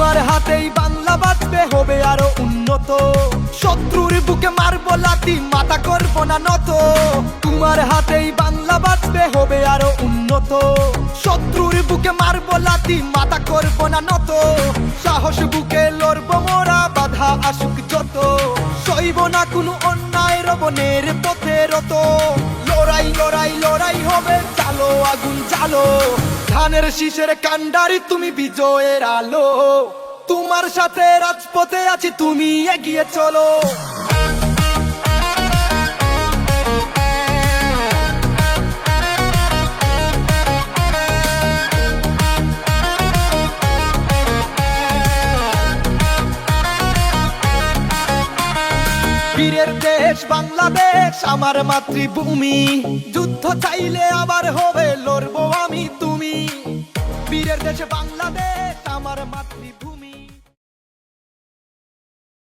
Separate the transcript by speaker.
Speaker 1: তোমার হাতেই বাংলা বাঁচবে হবে আরও উন্নত। শত্রুর বুকে মারবো লাতি মাথা করব না নত। তোমার হাতেই বাংলা বাঁচবে হবে আরও উন্নত। শত্রুর বুকে মারবো লাতি মাথা করব না নত। সাহস বুকে লড়ব মোরা, বাধা আসুক যত। সইব না কোনো অন্যায় রবনের পথে রত। লড়াই লড়াই লড়াই হবে, চালো, আগুন, চালো। ধানের শীষের কান্ডারি তুমি বিজয়ের আলো। তোমার সাথে রাজপথে আছি, তুমি এগিয়ে চলো। বীরের দেশ বাংলাদেশ, আমার মাতৃভূমি। যুদ্ধ চাইলে আবার হবে, লড়বো দেশ বাংলাদেশ আমার মাতৃভূমি।